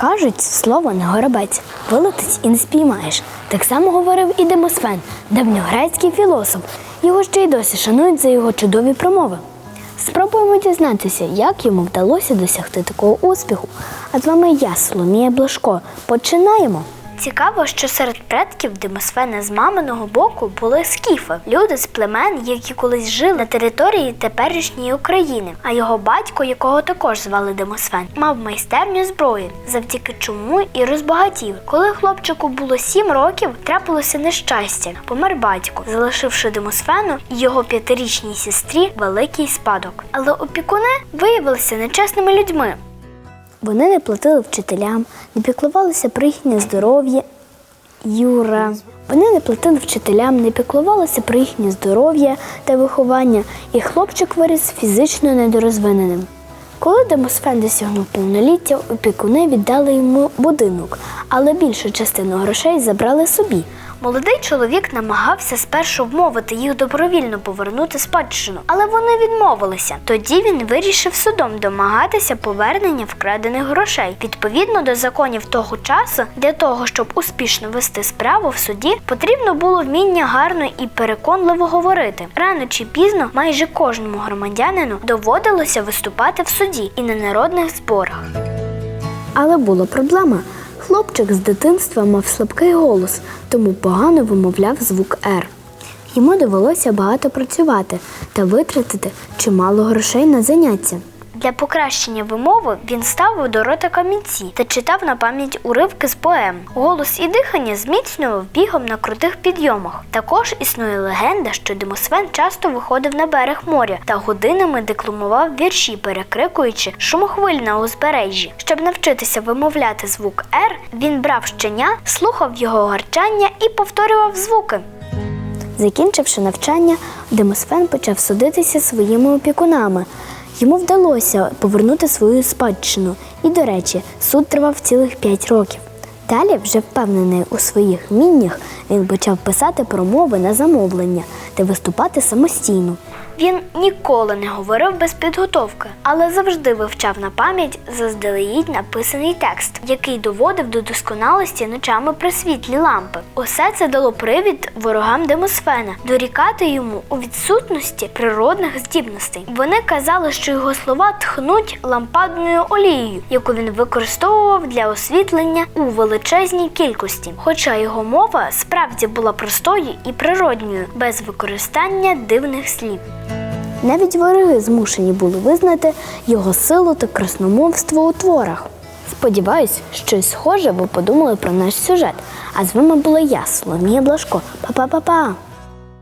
Кажуть, слово не горобець, вилетить і не спіймаєш. Так само говорив і Демосфен, давньогрецький філософ. Його ще й досі шанують за його чудові промови. Спробуємо дізнатися, як йому вдалося досягти такого успіху. А з вами я, Соломія Блашко. Починаємо. Цікаво, що серед предків Демосфена з маминого боку були скіфи, люди з племен, які колись жили на території теперішньої України. А його батько, якого також звали Демосфен, мав майстерню зброї, завдяки чому і розбагатів. Коли хлопчику було сім років, трапилося нещастя. Помер батько, залишивши Демосфену і його п'ятирічній сестрі великий спадок. Але опікуни виявилися нечесними людьми. Вони не платили вчителям, не піклувалися про їхнє здоров'я. Юра. Вони не платили вчителям, не піклувалися про їхнє здоров'я та виховання, і хлопчик виріс фізично недорозвиненим. Коли Демосфен досягнув повноліття, опікуни віддали йому будинок, але більшу частину грошей забрали собі. Молодий чоловік намагався спершу вмовити їх добровільно повернути спадщину, але вони відмовилися. Тоді він вирішив судом домагатися повернення вкрадених грошей. Відповідно до законів того часу, для того, щоб успішно вести справу в суді, потрібно було вміння гарно і переконливо говорити. Рано чи пізно майже кожному громадянину доводилося виступати в суді і на народних зборах. Але була проблема. Хлопчик з дитинства мав слабкий голос, тому погано вимовляв звук Р. Йому довелося багато працювати та витратити чимало грошей на заняття. Для покращення вимови він ставив до рота камінці та читав на пам'ять уривки з поем. Голос і дихання зміцнював бігом на крутих підйомах. Також існує легенда, що Демосфен часто виходив на берег моря та годинами декламував вірші, перекрикуючи шумохвиль на узбережжі. Щоб навчитися вимовляти звук Р, він брав щеня, слухав його гарчання і повторював звуки. Закінчивши навчання, Демосфен почав судитися своїми опікунами. Йому вдалося повернути свою спадщину. І, до речі, суд тривав цілих п'ять років. Далі, вже впевнений у своїх міннях, він почав писати промови на замовлення та виступати самостійно. Він ніколи не говорив без підготовки, але завжди вивчав на пам'ять заздалегідь написаний текст, який доводив до досконалості ночами при світлі лампи. Усе це дало привід ворогам Демосфена дорікати йому у відсутності природних здібностей. Вони казали, що його слова тхнуть лампадною олією, яку він використовував для освітлення у величезній кількості. Хоча його мова справді була простою і природньою, без використання дивних слів. Навіть вороги змушені були визнати його силу та красномовство у творах. Сподіваюсь, щось схоже ви подумали про наш сюжет. А з вами була я, Соломія Блашко. Па-па-па-па!